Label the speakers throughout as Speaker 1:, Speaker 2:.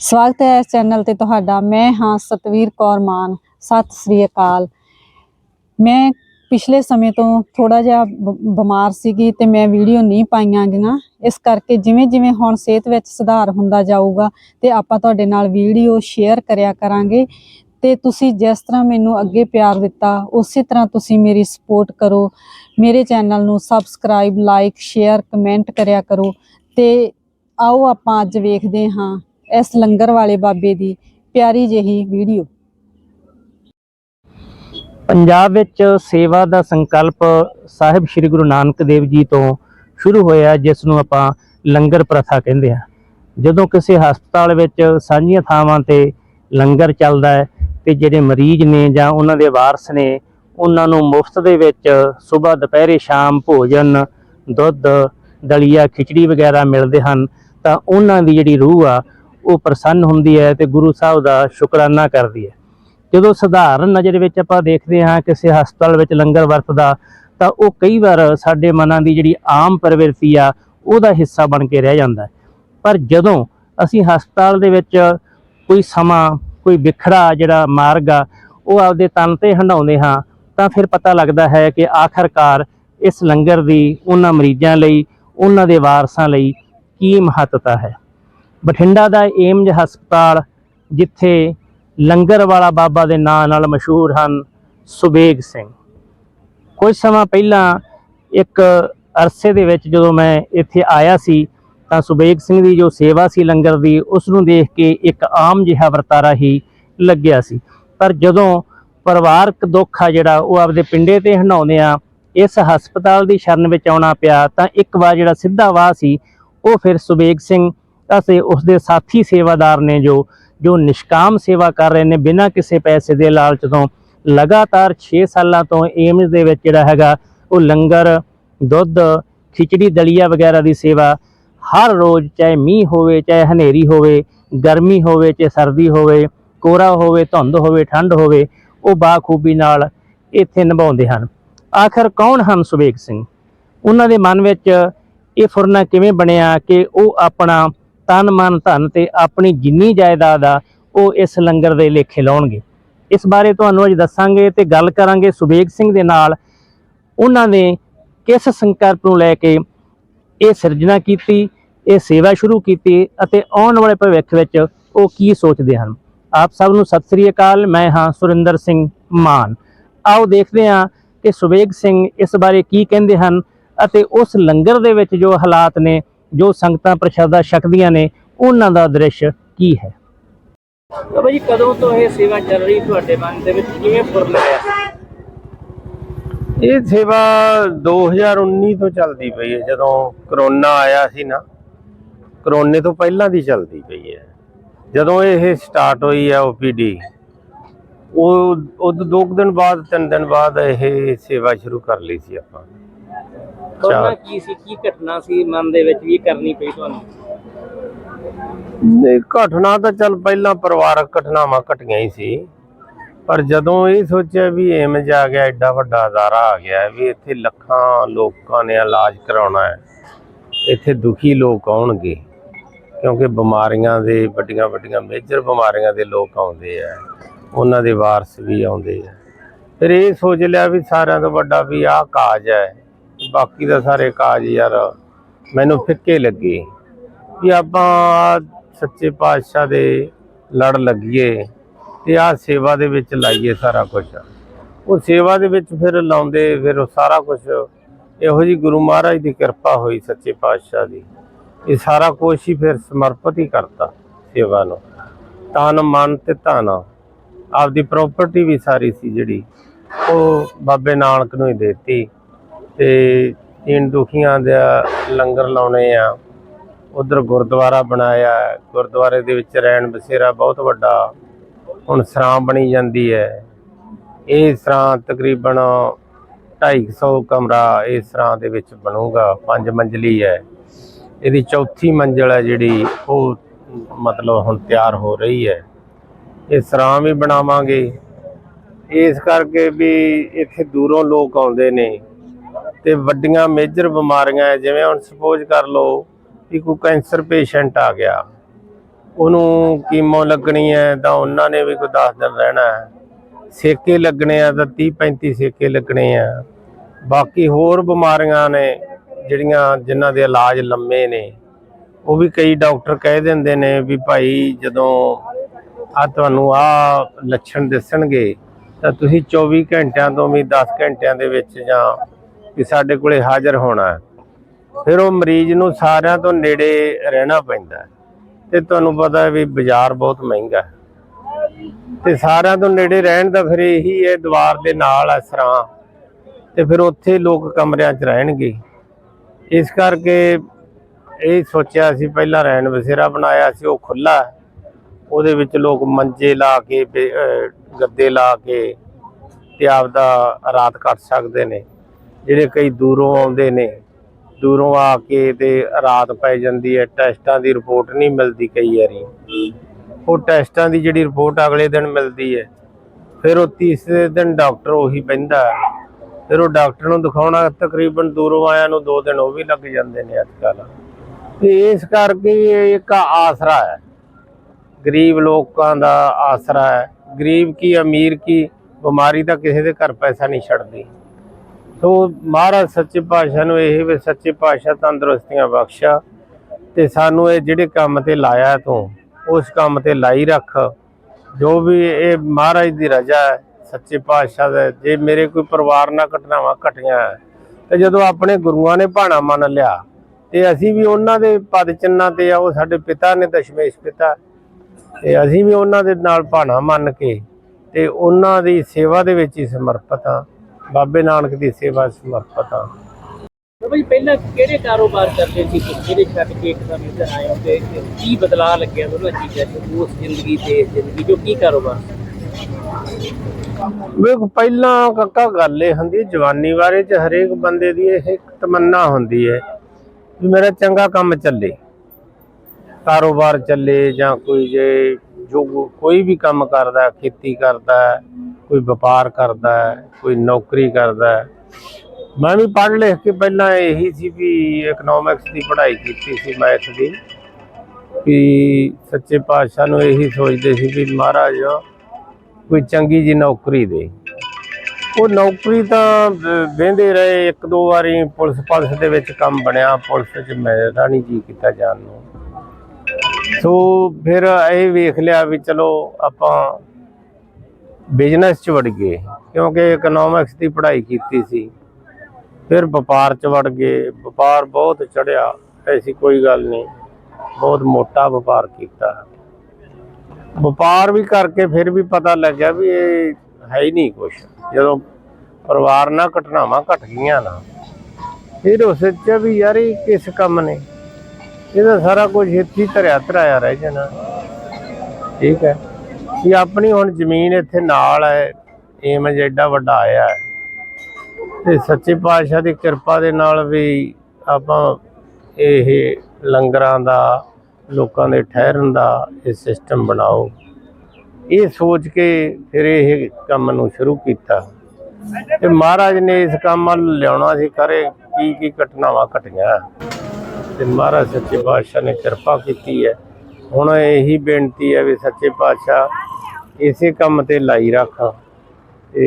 Speaker 1: ਸਵਾਗਤ ਹੈ ਇਸ ਚੈਨਲ ਤੇ ਤੁਹਾਡਾ। ਮੈਂ ਹਾਂ ਸਤਵੀਰ ਕੌਰ ਮਾਨ। ਸਤਿ ਸ੍ਰੀ ਅਕਾਲ। ਮੈਂ ਪਿਛਲੇ ਸਮੇਂ ਤੋਂ ਥੋੜਾ ਜਿਹਾ ਬ- ਬਿਮਾਰ ਸੀਗੀ ਤੇ ਮੈਂ ਵੀਡੀਓ ਨਹੀਂ ਪਾਈਆਂ ਗਈਆਂ। ਇਸ ਕਰਕੇ ਜਿਵੇਂ ਜਿਵੇਂ ਹੁਣ ਸਿਹਤ ਵਿੱਚ ਸੁਧਾਰ ਹੁੰਦਾ ਜਾਊਗਾ ਤੇ ਆਪਾਂ ਤੁਹਾਡੇ ਨਾਲ ਵੀਡੀਓ ਸ਼ੇਅਰ ਕਰਿਆ ਕਰਾਂਗੇ। ਤੇ ਤੁਸੀਂ ਜਿਸ ਤਰ੍ਹਾਂ ਮੈਨੂੰ ਅੱਗੇ ਪਿਆਰ ਦਿੱਤਾ, ਉਸੇ ਤਰ੍ਹਾਂ ਤੁਸੀਂ ਮੇਰੀ ਸਪੋਰਟ ਕਰੋ। ਮੇਰੇ ਚੈਨਲ ਨੂੰ ਸਬਸਕ੍ਰਾਈਬ, ਲਾਈਕ, ਸ਼ੇਅਰ, ਕਮੈਂਟ ਕਰਿਆ ਕਰੋ। ਤੇ ਆਓ ਆਪਾਂ ਅੱਜ ਵੇਖਦੇ ਹਾਂ ਇਸ ਲੰਗਰ ਵਾਲੇ ਬਾਬੇ ਦੀ ਪਿਆਰੀ ਜਿਹੀ ਵੀਡੀਓ।
Speaker 2: ਪੰਜਾਬ ਵਿੱਚ ਸੇਵਾ ਦਾ ਸੰਕਲਪ ਸਾਹਿਬ ਸ੍ਰੀ ਗੁਰੂ ਨਾਨਕ ਦੇਵ ਜੀ ਤੋਂ ਸ਼ੁਰੂ ਹੋਇਆ, ਜਿਸ ਨੂੰ ਆਪਾਂ ਲੰਗਰ ਪ੍ਰਥਾ ਕਹਿੰਦੇ ਆ ਜਦੋਂ ਕਿਸੇ ਹਸਪਤਾਲ ਵਿੱਚ ਸਾਂਝੀਆਂ ਥਾਵਾਂ ਤੇ ਲੰਗਰ ਚੱਲਦਾ ਹੈ ਤੇ ਜਿਹੜੇ ਮਰੀਜ਼ ਨੇ ਜਾਂ ਉਹਨਾਂ ਦੇ ਵਾਰਸ ਨੇ, ਉਹਨਾਂ ਨੂੰ ਮੁਫਤ ਦੇ ਵਿੱਚ ਸਵੇਰ ਦੁਪਹਿਰੇ ਸ਼ਾਮ ਭੋਜਨ, ਦੁੱਧ, ਦਲੀਆ, ਖਿਚੜੀ ਵਗੈਰਾ ਮਿਲਦੇ ਹਨ, ਤਾਂ ਉਹਨਾਂ ਦੀ ਜਿਹੜੀ ਰੂਹ ਆ ਉਹ ਪ੍ਰਸੰਨ ਹੁੰਦੀ ਹੈ ਤੇ ਗੁਰੂ ਸਾਹਿਬ ਦਾ ਸ਼ੁਕਰਾਨਾ ਕਰਦੀ ਹੈ। ਜਦੋਂ ਸਧਾਰਨ ਨਜ਼ਰ ਵਿੱਚ ਆਪਾਂ ਦੇਖਦੇ ਹਾਂ ਕਿਸੇ ਹਸਪਤਾਲ ਵਿੱਚ ਲੰਗਰ ਵਰਤਦਾ, ਤਾਂ ਉਹ ਕਈ ਵਾਰ ਸਾਡੇ ਮਨਾਂ ਦੀ ਜਿਹੜੀ ਆਮ ਪ੍ਰਵਿਰਤੀ ਆ, ਉਹਦਾ ਹਿੱਸਾ ਬਣ ਕੇ ਰਹਿ ਜਾਂਦਾ ਪਰ ਜਦੋਂ ਅਸੀਂ ਹਸਪਤਾਲ ਦੇ ਵਿੱਚ ਕੋਈ ਸਮਾਂ, ਕੋਈ ਵਿਖੜਾ ਜਿਹੜਾ ਮਾਰਗ ਆ, ਉਹ ਆਪਦੇ ਤਨ ਤੇ ਹੰਡਾਉਂਦੇ ਹਾਂ, ਤਾਂ ਫਿਰ ਪਤਾ ਲੱਗਦਾ ਹੈ ਕਿ ਆਖਰਕਾਰ ਇਸ ਲੰਗਰ ਦੀ ਉਹਨਾਂ ਮਰੀਜ਼ਾਂ ਲਈ, ਉਹਨਾਂ ਦੇ ਵਾਰਸਾਂ ਲਈ ਕੀ ਮਹੱਤਤਾ ਹੈ। ਬਠਿੰਡਾ ਦਾ ਏਮਜ ਹਸਪਤਾਲ, ਜਿੱਥੇ ਲੰਗਰ ਵਾਲਾ ਬਾਬਾ ਦੇ ਨਾਂ ਨਾਲ ਮਸ਼ਹੂਰ ਹਨ ਸੁਬੇਗ ਸਿੰਘ। ਕੁਝ ਸਮਾਂ ਪਹਿਲਾਂ ਇੱਕ ਅਰਸੇ ਦੇ ਵਿੱਚ ਜਦੋਂ ਮੈਂ ਇੱਥੇ ਆਇਆ ਸੀ, ਤਾਂ ਸੁਬੇਗ ਸਿੰਘ ਦੀ ਜੋ ਸੇਵਾ ਸੀ ਲੰਗਰ ਦੀ ਉਸ ਨੂੰ ਦੇਖ ਕੇ ਇੱਕ ਆਮ ਜਿਹਾ ਵਰਤਾਰਾ ਹੀ ਲੱਗਿਆ ਸੀ। ਪਰ ਜਦੋਂ ਪਰਿਵਾਰਕ ਦੁੱਖ ਆ ਜਿਹੜਾ, ਉਹ ਆਪਦੇ ਪਿੰਡੇ ਤੇ ਹੰਡਾਉਂਦੇ ਆ, ਇਸ ਹਸਪਤਾਲ ਦੀ ਸ਼ਰਨ ਵਿੱਚ ਆਉਣਾ ਪਿਆ, ਤਾਂ ਇੱਕ ਵਾਰ ਜਿਹੜਾ ਸਿੱਧਾ ਵਾਹ ਸੀ, ਉਹ ਫਿਰ ਸੁਬੇਗ ਸਿੰਘ ਅਤੇ ਉਸਦੇ ਸਾਥੀ ਸੇਵਾਦਾਰ ਨੇ ਜੋ ਜੋ ਨਿਸ਼ਕਾਮ ਸੇਵਾ ਕਰ ਰਹੇ ਨੇ, ਬਿਨਾਂ ਕਿਸੇ ਪੈਸੇ ਦੇ ਲਾਲਚ ਤੋਂ, ਲਗਾਤਾਰ 6 ਸਾਲਾਂ ਤੋਂ ਏਮਜ਼ ਦੇ ਵਿੱਚ ਜਿਹੜਾ ਹੈਗਾ, ਉਹ ਲੰਗਰ, ਦੁੱਧ, ਖਿਚੜੀ, ਦਲੀਆ ਵਗੈਰਾ ਦੀ ਸੇਵਾ ਹਰ ਰੋਜ਼ ਚਾਹੇ ਮੀਂਹ ਹੋਵੇ, ਚਾਹੇ ਹਨੇਰੀ ਹੋਵੇ, ਗਰਮੀ ਹੋਵੇ, ਚਾਹੇ ਸਰਦੀ ਹੋਵੇ ਕੋਰਾ ਹੋਵੇ, ਧੁੰਦ ਹੋਵੇ, ਠੰਡ ਹੋਵੇ, ਉਹ ਬਾਖੂਬੀ ਨਾਲ ਇੱਥੇ ਨਿਭਾਉਂਦੇ ਹਨ। ਆਖਰ ਕੌਣ ਹਨ ਸੁਬੇਗ ਸਿੰਘ? ਉਹਨਾਂ ਦੇ ਮਨ ਵਿੱਚ ਇਹ ਫੁਰਨਾ ਕਿਵੇਂ ਬਣਿਆ ਕਿ ਉਹ ਆਪਣਾ ਤਨ ਮਨ ਧਨ ਤੇ ਆਪਣੀ ਜਿੰਨੀ ਜਾਇਦਾਦ ਆ, ਉਹ ਇਸ ਲੰਗਰ ਦੇ ਲੇਖੇ ਲਾਉਣਗੇ। ਇਸ ਬਾਰੇ ਤੁਹਾਨੂੰ ਅੱਜ ਦੱਸਾਂਗੇ ਤੇ ਗੱਲ ਕਰਾਂਗੇ ਸੁਬੇਗ ਸਿੰਘ ਦੇ ਨਾਲ। ਉਹਨਾਂ ਨੇ ਕਿਸ ਸੰਕਲਪ ਨੂੰ ਲੈ ਕੇ ਇਹ ਸਿਰਜਣਾ ਕੀਤੀ, ਇਹ ਸੇਵਾ ਸ਼ੁਰੂ ਕੀਤੀ ਅਤੇ ਆਉਣ ਵਾਲੇ ਭਵਿੱਖ ਵਿੱਚ ਉਹ ਕੀ ਸੋਚਦੇ ਹਨ। ਆਪ ਸਭ ਨੂੰ ਸਤਿ ਸ੍ਰੀ ਅਕਾਲ, ਮੈਂ ਹਾਂ ਸੁਰਿੰਦਰ ਸਿੰਘ ਮਾਨ। ਆਓ ਦੇਖਦੇ ਹਾਂ ਕਿ ਸੁਬੇਗ ਸਿੰਘ ਇਸ ਬਾਰੇ ਕੀ ਕਹਿੰਦੇ ਹਨ ਅਤੇ ਉਸ ਲੰਗਰ ਦੇ ਵਿੱਚ ਜੋ ਹਾਲਾਤ ਨੇ ਜੋ ਸੰਗਤਾਂ ਪ੍ਰਸ਼ਾਦਾ ਛਕਦੀਆਂ ਨੇ ਉਹਨਾਂ ਦਾ ਦ੍ਰਿਸ਼ ਕੀ ਹੈ? ਬਾਬਾ ਜੀ ਕਦੋਂ ਤੋਂ ਇਹ ਸੇਵਾ ਚੱਲ ਰਹੀ ਤੁਹਾਡੇ ਮਨ ਦੇ ਵਿੱਚ? ਕਿਵੇਂ ਫੁਰ ਲਿਆ
Speaker 3: ਇਹ ਸੇਵਾ 2019 ਤੋਂ ਚੱਲਦੀ ਪਈ ਹੈ। ਜਦੋਂ ਕਰੋਨਾ ਆਇਆ ਸੀ ਨਾ ਕਰੋਨੇ ਤੋਂ ਪਹਿਲਾਂ ਦੀ ਚੱਲਦੀ ਪਈ ਹੈ। ਜਦੋਂ ਇਹ ਸਟਾਰਟ ਹੋਈ ਹੈ ਓਪੀਡੀ ਉਹ ਉਹ ਦੋ ਕੁ ਦਿਨ ਬਾਅਦ ਤਿੰਨ ਦਿਨ ਬਾਅਦ ਇਹ ਸੇਵਾ ਸ਼ੁਰੂ ਕਰ ਲਈ ਸੀ ਆਪਾਂ।
Speaker 2: ਕਰਨਾ ਕੀ ਸੀ ਕੀ ਘਟਨਾ ਸੀ ਮਨ ਦੇ ਵਿੱਚ ਵੀ ਕਰਨੀ ਪਈ ਤੁਹਾਨੂੰ?
Speaker 3: ਨਹੀਂ ਘਟਨਾ ਤਾਂ ਚੱਲ ਪਹਿਲਾਂ ਪਰਿਵਾਰਕ ਘਟਨਾਵਾਂ ਘਟੀਆਂ ਹੀ ਸੀ। ਪਰ ਜਦੋਂ ਇਹ ਸੋਚਿਆ ਵੀ ਏਮਜ ਆ ਗਿਆ ਐਡਾ ਵੱਡਾ ਅਦਾਰਾ ਆ ਗਿਆ ਵੀ ਇੱਥੇ ਲੱਖਾਂ ਲੋਕਾਂ ਨੇ ਇਲਾਜ ਕਰਾਉਣਾ ਹੈ ਇੱਥੇ ਦੁਖੀ ਲੋਕ ਆਉਣਗੇ। ਕਿਉਂਕਿ ਬਿਮਾਰੀਆਂ ਦੇ ਵੱਡੀਆਂ ਵੱਡੀਆਂ ਮੇਜਰ ਬਿਮਾਰੀਆਂ ਦੇ ਲੋਕ ਆਉਂਦੇ ਆ ਉਹਨਾਂ ਦੇ ਵਾਰਸ ਵੀ ਆਉਂਦੇ ਆ। ਫਿਰ ਇਹ ਸੋਚ ਲਿਆ ਵੀ ਸਾਰਿਆਂ ਤੋਂ ਵੱਡਾ ਵੀ ਆਹ ਕਾਜ ਹੈ ਬਾਕੀ ਦਾ ਸਾਰੇ ਕਾਜ ਯਾਰ ਮੈਨੂੰ ਫਿੱਕੇ ਲੱਗੇ ਵੀ ਆਪਾਂ ਸੱਚੇ ਪਾਤਸ਼ਾਹ ਦੇ ਲੜ ਲੱਗੀਏ ਤੇ ਆਹ ਸੇਵਾ ਦੇ ਵਿੱਚ ਲਾਈਏ ਸਾਰਾ ਕੁਝ ਉਹ ਸੇਵਾ ਦੇ ਵਿੱਚ ਫਿਰ ਲਾਉਂਦੇ, ਫਿਰ ਉਹ ਸਾਰਾ ਕੁਝ ਇਹੋ ਜੀ ਗੁਰੂ ਮਹਾਰਾਜ ਦੀ ਕਿਰਪਾ ਹੋਈ ਸੱਚੇ ਪਾਤਸ਼ਾਹ ਦੀ। ਇਹ ਸਾਰਾ ਕੁਝ ਹੀ ਫਿਰ ਸਮਰਪਿਤ ਹੀ ਕਰਤਾ ਸੇਵਾ ਨੂੰ। ਤਨ ਮਨ ਤੇ ਧਨ। ਆਪਦੀ ਪ੍ਰਾਪਰਟੀ ਵੀ ਸਾਰੀ ਸੀ ਜਿਹੜੀ, ਉਹ ਬਾਬੇ ਨਾਨਕ ਨੂੰ ਹੀ ਦੇਤੀ। ਤੇ ਤੀਨ ਦੁਖੀਆਂ ਦਾ ਲੰਗਰ ਲਾਉਣੇ ਆ। ਉਧਰ ਗੁਰਦੁਆਰਾ ਬਣਾਇਆ। ਗੁਰਦੁਆਰੇ ਦੇ ਵਿੱਚ ਰਹਿਣ ਬਸੇਰਾ ਬਹੁਤ ਵੱਡਾ। ਹੁਣ ਸਰਾਂ ਬਣੀ ਜਾਂਦੀ ਹੈ। ਇਹ ਸਰਾਂ ਤਕਰੀਬਨ 250 ਕਮਰਾ ਇਸ ਸਰਾਂ ਦੇ ਵਿੱਚ ਬਣੂਗਾ। ਪੰਜ ਮੰਜ਼ਲੀ ਹੈ। ਇਹਦੀ ਚੌਥੀ ਮੰਜ਼ਲ ਹੈ ਜਿਹੜੀ, ਉਹ ਮਤਲਬ ਹੁਣ ਤਿਆਰ ਹੋ ਰਹੀ ਹੈ। ਇਹ ਸਰਾਂ ਵੀ ਬਣਾਵਾਂਗੇ। ਇਸ ਕਰਕੇ ਵੀ ਇੱਥੇ ਦੂਰੋਂ ਲੋਕ ਆਉਂਦੇ ਨੇ। ਤੇ ਵੱਡੀਆਂ ਮੇਜਰ ਬਿਮਾਰੀਆਂ ਹੈ, ਜਿਵੇਂ ਹੁਣ ਸਪੋਜ਼ ਕਰ ਲਓ ਕਿ ਕੋਈ ਕੈਂਸਰ ਪੇਸ਼ੈਂਟ ਆ ਗਿਆ। ਉਹਨੂੰ ਕੀਮੋ ਲੱਗਣੀ ਹੈ ਤਾਂ ਉਹਨਾਂ ਨੇ ਵੀ ਕੋਈ 10 ਦਿਨ ਰਹਿਣਾ ਹੈ। ਸੇਕੇ ਲੱਗਣੇ ਆ ਤਾਂ 30 35 ਸੇਕੇ ਲੱਗਣੇ ਆ। ਬਾਕੀ ਹੋਰ ਬਿਮਾਰੀਆਂ ਨੇ ਜਿਹੜੀਆਂ ਜਿਨ੍ਹਾਂ ਦੇ ਇਲਾਜ ਲੰਮੇ ਨੇ। ਉਹ ਵੀ ਕਈ ਡਾਕਟਰ ਕਹਿ ਦਿੰਦੇ ਨੇ ਵੀ ਭਾਈ ਜਦੋਂ ਆ ਤੁਹਾਨੂੰ ਆ ਲੱਛਣ ਦਿਸਣਗੇ ਤਾਂ ਤੁਸੀਂ 24 ਘੰਟਿਆਂ ਤੋਂ ਵੀ 10 ਘੰਟਿਆਂ ਦੇ ਵਿੱਚ ਜਾਂ ਵੀ ਸਾਡੇ ਕੋਲੇ ਹਾਜ਼ਰ ਹੋਣਾ ਹੈ। ਫਿਰ ਉਹ ਮਰੀਜ਼ ਨੂੰ ਸਾਰਿਆਂ ਤੋਂ ਨੇੜੇ ਰਹਿਣਾ ਪੈਂਦਾ ਹੈ। ਤੇ ਤੁਹਾਨੂੰ ਪਤਾ ਹੈ ਵੀ ਬਾਜ਼ਾਰ ਬਹੁਤ ਮਹਿੰਗਾ ਹੈ। ਤੇ ਸਾਰਿਆਂ ਤੋਂ ਨੇੜੇ ਰਹਿਣ ਦਾ ਫਿਰ ਇਹੀ ਹੈ, ਦੀਵਾਰ ਦੇ ਨਾਲ ਹੈ, ਸਰਾਂ। ਤੇ ਫਿਰ ਉੱਥੇ ਲੋਕ ਕਮਰਿਆਂ 'ਚ ਰਹਿਣਗੇ। ਇਸ ਕਰਕੇ ਇਹ ਸੋਚਿਆ ਸੀ, ਪਹਿਲਾਂ ਰਹਿਣ ਬਸੇਰਾ ਬਣਾਇਆ ਸੀ, ਉਹ ਖੁੱਲਾ ਉਹਦੇ ਵਿੱਚ ਲੋਕ ਮੰਜੇ ਲਾ ਕੇ ਗੱਦੇ ਲਾ ਕੇ ਤੇ ਆਪਦਾ ਰਾਤ ਕੱਟ ਸਕਦੇ ਨੇ। ਜਿਹੜੇ ਕਈ ਦੂਰੋਂ ਆਉਂਦੇ ਨੇ, ਦੂਰੋਂ ਆ ਕੇ ਤੇ ਰਾਤ ਪੈ ਜਾਂਦੀ ਹੈ, ਟੈਸਟਾਂ ਦੀ ਰਿਪੋਰਟ ਨਹੀਂ ਮਿਲਦੀ ਕਈ ਵਾਰੀ। ਉਹ ਟੈਸਟਾਂ ਦੀ ਜਿਹੜੀ ਰਿਪੋਰਟ ਅਗਲੇ ਦਿਨ ਮਿਲਦੀ ਹੈ, ਫਿਰ ਉਹ ਤੀਸਰੇ ਦਿਨ ਡਾਕਟਰ ਉਹੀ ਪੈਂਦਾ ਫਿਰ ਉਹ ਡਾਕਟਰ ਨੂੰ ਦਿਖਾਉਣਾ, ਤਕਰੀਬਨ ਦੂਰੋਂ ਆਇਆਂ ਨੂੰ 2 ਦਿਨ ਉਹ ਵੀ ਲੱਗ ਜਾਂਦੇ ਨੇ ਅੱਜ ਕੱਲ੍ਹ। ਤੇ ਇਸ ਕਰਕੇ ਇਹ ਇੱਕ ਆਸਰਾ ਹੈ। ਗਰੀਬ ਲੋਕਾਂ ਦਾ ਆਸਰਾ ਹੈ। ਗਰੀਬ ਕੀ, ਅਮੀਰ ਕੀ, ਬਿਮਾਰੀ ਤਾਂ ਕਿਸੇ ਦੇ ਘਰ ਪੈਸਾ ਨਹੀਂ ਛੱਡਦੀ। ਸੋ ਮਹਾਰਾਜ ਸੱਚੇ ਪਾਤਸ਼ਾਹ ਨੂੰ ਇਹ ਵੀ ਸੱਚੇ ਪਾਤਸ਼ਾਹ ਤੰਦਰੁਸਤੀਆਂ ਬਖਸ਼ਾ ਤੇ ਸਾਨੂੰ ਇਹ ਜਿਹੜੇ ਕੰਮ ਤੇ ਲਾਇਆ ਤੂੰ ਉਸ ਕੰਮ ਤੇ ਲਾਈ ਰੱਖ। ਜੋ ਵੀ ਇਹ ਮਹਾਰਾਜ ਦੀ ਰਜ਼ਾ ਹੈ ਸੱਚੇ ਪਾਤਸ਼ਾਹ ਦਾ ਜੇ ਮੇਰੇ ਕੋਈ ਪਰਿਵਾਰ ਨਾਲ ਘਟਨਾਵਾਂ ਘਟੀਆਂ ਹੈ, ਤੇ ਜਦੋਂ ਆਪਣੇ ਗੁਰੂਆਂ ਨੇ ਭਾਣਾ ਮੰਨ ਲਿਆ ਤੇ ਅਸੀਂ ਵੀ ਉਹਨਾਂ ਦੇ ਪਦ ਚਿੰਨ੍ਹਾਂ ਤੇ ਆ ਉਹ ਸਾਡੇ ਪਿਤਾ ਨੇ ਦਸ਼ਮੇਸ਼ ਪਿਤਾ ਤੇ ਅਸੀਂ ਵੀ ਉਹਨਾਂ ਦੇ ਨਾਲ ਭਾਣਾ ਮੰਨ ਕੇ ਤੇ ਉਹਨਾਂ ਦੀ ਸੇਵਾ ਦੇ ਵਿੱਚ ਹੀ ਸਮਰਪਿਤ ਹਾਂ। ਬਾਬੇ ਨਾਨਕ ਦੀ ਸੇਵਾ ਸਮਰਪਿਤ ਹਾਂ
Speaker 2: ਪਹਿਲਾਂ ਕਿਹੜੇ ਕਾਰੋਬਾਰ ਕਰਦੇ ਸੀ ਤੇ ਕਿਹੜੇ ਛੱਡ ਕੇ ਇੱਕਦਮ ਇੱਧਰ ਆਏ ਹੋ ਤੇ ਤੇ ਕੀ ਬਦਲਾਅ ਲੱਗਿਆ ਦੋਨੋਂ ਚੀਜ਼ਾਂ 'ਚ ਉਸ ਜ਼ਿੰਦਗੀ ਤੇ ਇਸ ਜ਼ਿੰਦਗੀ ਜੋ ਕੀ ਕਾਰੋਬਾਰ
Speaker 3: ਵੇਖ ਪਹਿਲਾਂ ਕੱਕਾ ਗੱਲ ਇਹ ਹੁੰਦੀ ਜਵਾਨੀ ਬਾਰੇ ਚ ਹਰੇਕ ਬੰਦੇ ਦੀ ਇਹ ਇੱਕ ਤਮੰਨਾ ਹੁੰਦੀ ਹੈ ਵੀ ਮੇਰਾ ਚੰਗਾ ਕੰਮ ਚੱਲੇ ਕਾਰੋਬਾਰ ਚੱਲੇ ਜਾਂ ਕੋਈ ਜੇ ਜੋ ਕੋਈ ਵੀ ਕੰਮ ਕਰਦਾ ਖੇਤੀ ਕਰਦਾ ਕੋਈ ਵਪਾਰ ਕਰਦਾ ਹੈ, ਕੋਈ ਨੌਕਰੀ ਕਰਦਾ ਹੈ। ਮੈਂ ਵੀ ਪੜ੍ਹ ਲਿਖ ਕੇ ਪਹਿਲਾਂ ਇਹੀ ਸੀ ਵੀ ਇਕਨੋਮਿਕਸ ਦੀ ਪੜ੍ਹਾਈ ਕੀਤੀ ਸੀ ਮੈਥ ਦੀ ਵੀ ਸੱਚੇ ਪਾਤਸ਼ਾਹ ਨੂੰ ਇਹੀ ਸੋਚਦੇ ਸੀ ਵੀ ਮਹਾਰਾਜ ਕੋਈ ਚੰਗੀ ਜੀ ਨੌਕਰੀ ਦੇ। ਉਹ ਨੌਕਰੀ ਤਾਂ ਵੇਂਦੇ ਰਹੇ ਇੱਕ ਦੋ ਵਾਰੀ ਪੁਲਿਸ ਪੁਲਿਸ ਦੇ ਵਿੱਚ ਕੰਮ ਬਣਿਆ ਪੁਲਿਸ 'ਚ ਮੇਰਾ ਨਹੀਂ ਜੀ ਕੀਤਾ ਜਾਣ ਨੂੰ। ਸੋ ਫਿਰ ਇਹ ਵੇਖ ਲਿਆ ਵੀ ਚਲੋ ਆਪਾਂ ਬਿਜ਼ਨਸ 'ਚ ਵੜ ਗਏ, ਕਿਉਂਕਿ ਇਕਨੋਮਿਕਸ ਦੀ ਪੜ੍ਹਾਈ ਕੀਤੀ ਸੀ। ਫਿਰ ਵਪਾਰ 'ਚ ਵੜ ਗਏ, ਵਪਾਰ ਬਹੁਤ ਚੜਿਆ ਐਸੀ ਕੋਈ ਗੱਲ ਨਹੀਂ, ਬਹੁਤ ਮੋਟਾ ਵਪਾਰ ਕੀਤਾ। ਵਪਾਰ ਵੀ ਕਰਕੇ ਫਿਰ ਵੀ ਪਤਾ ਲੱਗਿਆ ਵੀ ਇਹ ਹੈ ਹੀ ਨਹੀਂ ਕੁਛ, ਜਦੋਂ ਪਰਿਵਾਰ ਨਾਲ ਘਟਨਾਵਾਂ ਘਟ ਗਈਆਂ ਨਾ, ਫਿਰ ਉਸ ਚ ਵੀ ਯਾਰ ਇਹ ਕਿਸ ਕੰਮ ਨੇ? ਇਹਦਾ ਸਾਰਾ ਕੁਝ ਇੱਥੇ ਹੀ ਧਰਿਆ ਧਰਾਇਆ ਰਹਿ ਜਾਣਾ। ਠੀਕ ਹੈ। ਵੀ ਆਪਣੀ ਹੁਣ ਜ਼ਮੀਨ ਇੱਥੇ ਨਾਲ ਹੈ ਏਮਜ ਐਡਾ ਵੱਡਾ ਆਇਆ ਹੈ। ਤੇ ਸੱਚੇ ਪਾਤਸ਼ਾਹ ਦੀ ਕਿਰਪਾ ਦੇ ਨਾਲ ਵੀ ਆਪਾਂ ਇਹ ਲੰਗਰਾਂ ਦਾ, ਲੋਕਾਂ ਦੇ ਠਹਿਰਨ ਦਾ ਇਹ ਸਿਸਟਮ ਬਣਾਓ। ਇਹ ਸੋਚ ਕੇ ਫਿਰ ਇਹ ਕੰਮ ਨੂੰ ਸ਼ੁਰੂ ਕੀਤਾ। ਤੇ ਮਹਾਰਾਜ ਨੇ ਇਸ ਕੰਮ ਵੱਲ ਲਿਆਉਣਾ ਸੀ ਕਰੇ ਕੀ ਕੀ ਘਟਨਾਵਾਂ ਘਟੀਆਂ। ਤੇ ਮਹਾਰਾਜ ਸੱਚੇ ਪਾਤਸ਼ਾਹ ਨੇ ਕਿਰਪਾ ਕੀਤੀ ਹੈ। ਹੁਣ ਇਹੀ ਬੇਨਤੀ ਹੈ ਵੀ ਸੱਚੇ ਪਾਤਸ਼ਾਹ ਇਸੇ ਕੰਮ ਤੇ ਲਾਈ ਰੱਖ ਤੇ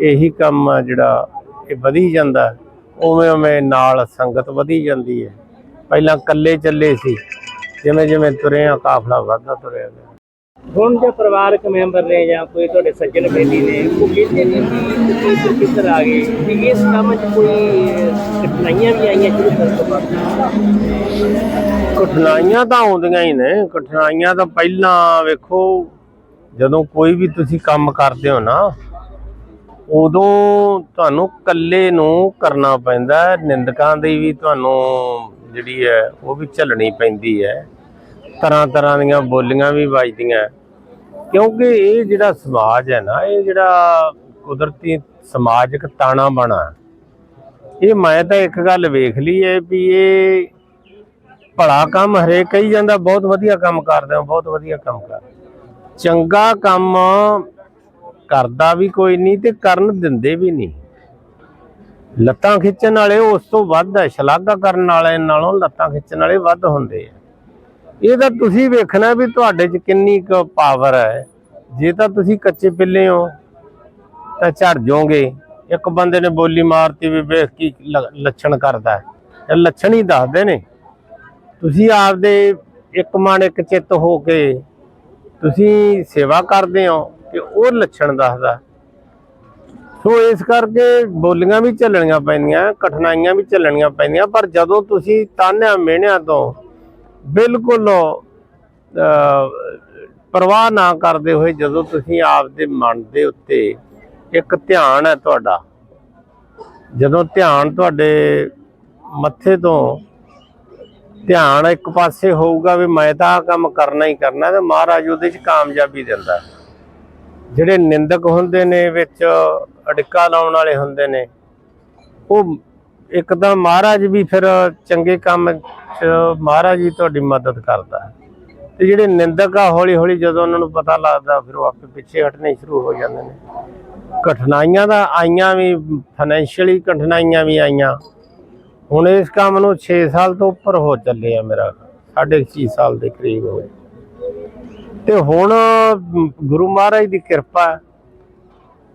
Speaker 3: ਇਹੀ ਕੰਮ ਆ ਜਿਹੜਾ ਇਹ ਵਧੀ ਜਾਂਦਾ। ਉਵੇਂ ਉਵੇਂ ਨਾਲ ਸੰਗਤ ਵਧੀ ਜਾਂਦੀ ਹੈ। ਪਹਿਲਾਂ ਇਕੱਲੇ ਚੱਲੇ ਸੀ ਜਿਵੇਂ ਜਿਵੇਂ ਤੁਰਿਆ, ਕਾਫਲਾ ਵੱਧਦਾ ਤੁਰਿਆ ਗਿਆ।
Speaker 2: ਹੁਣ ਜੇ ਪਰਿਵਾਰਕ ਮੈਂਬਰ ਨੇ ਜਾਂ ਕੋਈ ਤੁਹਾਡੇ ਸੱਜਣ ਬੇਲੀ ਨੇ, ਉਹ ਕਹਿੰਦੇ ਨੇ ਕਿ ਤੁਸੀਂ ਕਿੱਧਰ ਆ ਗਏ, ਕਿ ਇਸ ਕੰਮ 'ਚ ਕੋਈ ਕਠਿਨਾਈਆਂ ਵੀ ਆਈਆਂ ਸ਼ੁਰੂ ਕਰਨ ਤੋਂ ਬਾਅਦ?
Speaker 3: ਕਠਿਨਾਈਆਂ ਤਾਂ ਆਉਂਦੀਆਂ ਹੀ ਨੇ, ਕਠਿਨਾਈਆਂ ਤਾਂ ਪਹਿਲਾਂ ਵੇਖੋ, ਜਦੋਂ ਕੋਈ ਵੀ ਤੁਸੀਂ ਕੰਮ ਕਰਦੇ ਹੋ ਨਾ, ਉਦੋਂ ਤੁਹਾਨੂੰ ਇਕੱਲੇ ਨੂੰ ਕਰਨਾ ਪੈਂਦਾ ਨਿੰਦਕਾਂ ਦੀ ਵੀ ਤੁਹਾਨੂੰ ਜਿਹੜੀ ਹੈ, ਉਹ ਵੀ ਝੱਲਣੀ ਪੈਂਦੀ ਹੈ। ਤਰ੍ਹਾਂ ਤਰ੍ਹਾਂ ਦੀਆਂ ਬੋਲੀਆਂ ਵੀ ਵੱਜਦੀਆਂ। ਕਿਉਂਕਿ ਇਹ ਜਿਹੜਾ ਸਮਾਜ ਹੈ ਨਾ, ਇਹ ਜਿਹੜਾ ਕੁਦਰਤੀ ਸਮਾਜਿਕ ਤਾਣਾ ਬਣਾ ਇਹ ਮੈਂ ਤਾਂ ਇੱਕ ਗੱਲ ਵੇਖ ਲਈ ਹੈ ਵੀ ਇਹ ਭਲਾ ਕੰਮ ਹਰੇਕ ਕਹੀ ਜਾਂਦਾ, ਬਹੁਤ ਵਧੀਆ ਕੰਮ ਕਰਦੇ ਹੋ, ਬਹੁਤ ਵਧੀਆ ਕੰਮ ਕਰ। ਚੰਗਾ ਕੰਮ ਕਰਦਾ ਵੀ ਕੋਈ ਨਹੀਂ ਤੇ ਕਰਨ ਦਿੰਦੇ ਵੀ ਨਹੀਂ। ਲੱਤਾਂ ਖਿੱਚਣ ਵਾਲੇ ਉਸ ਤੋਂ ਵੱਧ ਹੈ, ਸ਼ਲਾਘਾ ਕਰਨ ਵਾਲੇ ਨਾਲੋਂ ਲੱਤਾਂ ਖਿੱਚਣ ਵਾਲੇ ਵੱਧ ਹੁੰਦੇ ਆ। ਇਹ ਤਾਂ ਤੁਸੀਂ ਵੇਖਣਾ ਵੀ ਤੁਹਾਡੇ 'ਚ ਕਿੰਨੀ ਕੁ ਪਾਵਰ ਹੈ। ਜੇ ਤਾਂ ਤੁਸੀਂ ਕੱਚੇ ਪਿੱਲੇ ਹੋ, ਤਾਂ ਝੜ ਜਾਓਗੇ। ਇੱਕ ਬੰਦੇ ਨੇ ਬੋਲੀ ਮਾਰਤੀ ਵੀ ਵੇਖ ਕੀ ਲੱਛਣ ਕਰਦਾ ਇਹ ਲੱਛਣ ਹੀ ਦੱਸਦੇ ਨੇ। ਤੁਸੀਂ ਆਪਦੇ ਇੱਕ ਮਨ ਇੱਕ ਚਿੱਤ ਹੋ ਕੇ ਤੁਸੀਂ ਸੇਵਾ ਕਰਦੇ ਹੋ ਤੇ ਉਹ ਲੱਛਣ ਦੱਸਦਾ। ਸੋ ਇਸ ਕਰਕੇ ਬੋਲੀਆਂ ਵੀ ਝੱਲਣੀਆਂ ਪੈਂਦੀਆਂ, ਕਠਿਨਾਈਆਂ ਵੀ ਝੱਲਣੀਆਂ ਪੈਂਦੀਆਂ, ਪਰ ਜਦੋਂ ਤੁਸੀਂ ਤਾਨਿਆਂ ਮਿਹਣਿਆਂ ਤੋਂ ਬਿਲਕੁਲ ਅਹ, ਪਰਵਾਹ ਨਾ ਕਰਦੇ ਹੋਏ ਜਦੋਂ ਤੁਸੀਂ ਆਪਦੇ ਮਨ ਦੇ ਉੱਤੇ ਇੱਕ ਧਿਆਨ ਹੈ ਤੁਹਾਡਾ ਜਦੋਂ ਧਿਆਨ ਤੁਹਾਡੇ ਮੱਥੇ ਤੋਂ ਧਿਆਨ ਇੱਕ ਪਾਸੇ ਹੋਊਗਾ ਵੀ ਮੈਂ ਤਾਂ ਕੰਮ ਕਰਨਾ ਹੀ ਕਰਨਾ ਤੇ ਮਹਾਰਾਜ ਉਹਦੇ 'ਚ ਕਾਮਯਾਬੀ ਦਿੰਦਾ ਜਿਹੜੇ ਨਿੰਦਕ ਹੁੰਦੇ ਨੇ ਵਿੱਚ ਅੜਿੱਕਾ ਲਾਉਣ ਵਾਲੇ ਹੁੰਦੇ ਨੇ ਉਹ ਇੱਕ ਤਾਂ ਮਹਾਰਾਜ ਵੀ ਫਿਰ ਚੰਗੇ ਕੰਮ 'ਚ ਮਹਾਰਾਜ ਹੀ ਤੁਹਾਡੀ ਮਦਦ ਕਰਦਾ ਹੈ। ਤੇ ਜਿਹੜੇ ਨਿੰਦਕ ਆ ਹੌਲੀ ਹੌਲੀ ਜਦੋਂ ਉਹਨਾਂ ਨੂੰ ਪਤਾ ਲੱਗਦਾ ਫਿਰ ਉਹ ਆਪੇ ਪਿੱਛੇ ਹਟਣੇ ਸ਼ੁਰੂ ਹੋ ਜਾਂਦੇ ਨੇ। ਕਠਿਨਾਈਆਂ ਦਾ ਆਈਆਂ ਵੀ ਫਾਈਨੈਂਸ਼ੀਅਲੀ ਕਠਿਨਾਈਆਂ ਵੀ ਆਈਆਂ। ਹੁਣ ਇਸ ਕੰਮ ਨੂੰ 6 ਸਾਲ ਤੋਂ ਉੱਪਰ ਹੋ ਚੱਲੇ ਆ ਮੇਰਾ, ਸਾਢੇ ਕੁ ਛੇ ਸਾਲ ਦੇ ਕਰੀਬ ਹੋਏ ਤੇ ਹੁਣ ਗੁਰੂ ਮਹਾਰਾਜ ਦੀ ਕਿਰਪਾ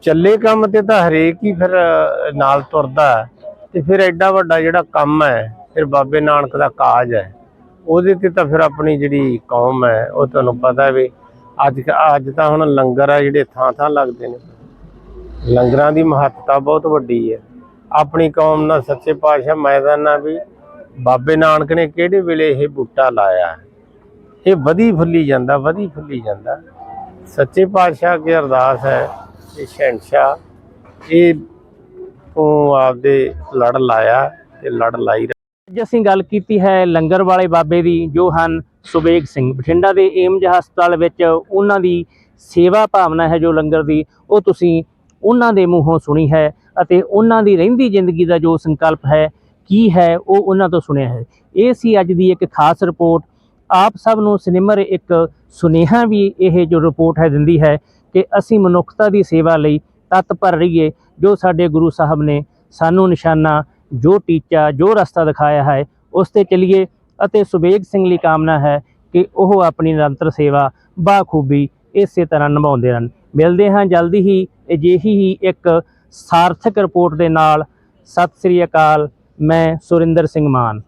Speaker 3: ਚੱਲੇ ਕੰਮ ਤੇ ਤਾਂ ਹਰੇਕ ਹੀ ਫਿਰ ਨਾਲ ਤੁਰਦਾ ਹੈ। ਤੇ ਫਿਰ ਐਡਾ ਵੱਡਾ ਜਿਹੜਾ ਕੰਮ ਹੈ, ਫਿਰ ਬਾਬੇ ਨਾਨਕ ਦਾ ਕਾਜ ਹੈ, ਉਹਦੇ ਤੇ ਤਾਂ ਫਿਰ ਆਪਣੀ ਜਿਹੜੀ ਕੌਮ ਹੈ, ਉਹ ਤੁਹਾਨੂੰ ਪਤਾ ਵੀ ਅੱਜ ਅੱਜ ਤਾਂ ਹੁਣ ਲੰਗਰ ਆ ਜਿਹੜੇ ਥਾਂ ਥਾਂ ਲੱਗਦੇ ਨੇ। ਲੰਗਰਾਂ ਦੀ ਮਹੱਤਤਾ ਬਹੁਤ ਵੱਡੀ ਹੈ। ਆਪਣੀ ਕੌਮ ਨਾਲ ਸੱਚੇ ਪਾਤਸ਼ਾਹ ਮੈਦਾਨਾਂ ਵੀ ਬਾਬੇ ਨਾਨਕ ਨੇ ਕਿਹੜੇ ਵੇਲੇ ਇਹ ਬੂਟਾ ਲਾਇਆ? ਹੈ ਇਹ ਵਧੀ ਫੁੱਲੀ ਜਾਂਦਾ, ਵਧੀ ਫੁੱਲੀ ਜਾਂਦਾ। ਸੱਚੇ ਪਾਤਸ਼ਾਹ ਅੱਗੇ ਅਰਦਾਸ ਹੈ, ਇਹ ਸ਼ਹਿਨशाह ਇਹ ਤੂੰ ਆਪਦੇ ਲੜ ਲਾਇਆ ਤੇ ਲੜ ਲਾਈ
Speaker 2: ਅੱਜ ਅਸੀਂ ਗੱਲ ਕੀਤੀ ਹੈ ਲੰਗਰ ਵਾਲੇ ਬਾਬੇ ਦੀ, ਜੋ ਹਨ ਸੁਬੇਗ ਸਿੰਘ ਬਠਿੰਡਾ ਦੇ ਏਮਜ ਹਸਪਤਾਲ ਵਿੱਚ ਉਹਨਾਂ ਦੀ ਸੇਵਾ ਭਾਵਨਾ ਹੈ ਜੋ ਲੰਗਰ ਦੀ, ਉਹ ਤੁਸੀਂ ਉਹਨਾਂ ਦੇ ਮੂੰਹੋਂ ਸੁਣੀ ਹੈ ਅਤੇ ਉਹਨਾਂ ਦੀ ਰਹਿੰਦੀ ਜ਼ਿੰਦਗੀ ਦਾ ਜੋ ਸੰਕਲਪ ਹੈ, ਕੀ ਹੈ, ਉਹ ਉਹਨਾਂ ਤੋਂ ਸੁਣਿਆ ਹੈ। ਇਹ ਸੀ ਅੱਜ ਦੀ ਇੱਕ ਖਾਸ ਰਿਪੋਰਟ। ਆਪ ਸਭ ਨੂੰ ਸਿਨੇਮਰ ਇੱਕ ਸੁਨੇਹਾ ਵੀ ਇਹ ਜੋ ਰਿਪੋਰਟ ਹੈ ਦਿੰਦੀ ਹੈ ਕਿ ਅਸੀਂ ਮਨੁੱਖਤਾ ਦੀ ਸੇਵਾ ਲਈ ਤਤਪਰ ਰਹੀਏ ਜੋ ਸਾਡੇ ਗੁਰੂ ਸਾਹਿਬ ਨੇ ਸਾਨੂੰ ਨਿਸ਼ਾਨਾ, ਜੋ ਟੀਚਾ, ਜੋ ਰਸਤਾ ਦਿਖਾਇਆ ਹੈ, ਉਸ ਤੇ ਚੱਲੀਏ ਅਤੇ ਸੁਬੇਗ ਸਿੰਘ ਲਈ ਕਾਮਨਾ ਹੈ ਕਿ ਉਹ ਆਪਣੀ ਨਿਰੰਤਰ ਸੇਵਾ ਬਾਖੂਬੀ ਇਸੇ ਤਰ੍ਹਾਂ ਨਿਭਾਉਂਦੇ ਰਹਿਣ। ਮਿਲਦੇ ਹਾਂ ਜਲਦੀ ਹੀ, ਅਜਿਹੀ ਹੀ ਇੱਕ ਸਾਰਥਕ ਰਿਪੋਰਟ ਦੇ ਨਾਲ। ਸਤਿ ਸ੍ਰੀ ਅਕਾਲ, ਮੈਂ ਸੁਰਿੰਦਰ ਸਿੰਘ ਮਾਨ।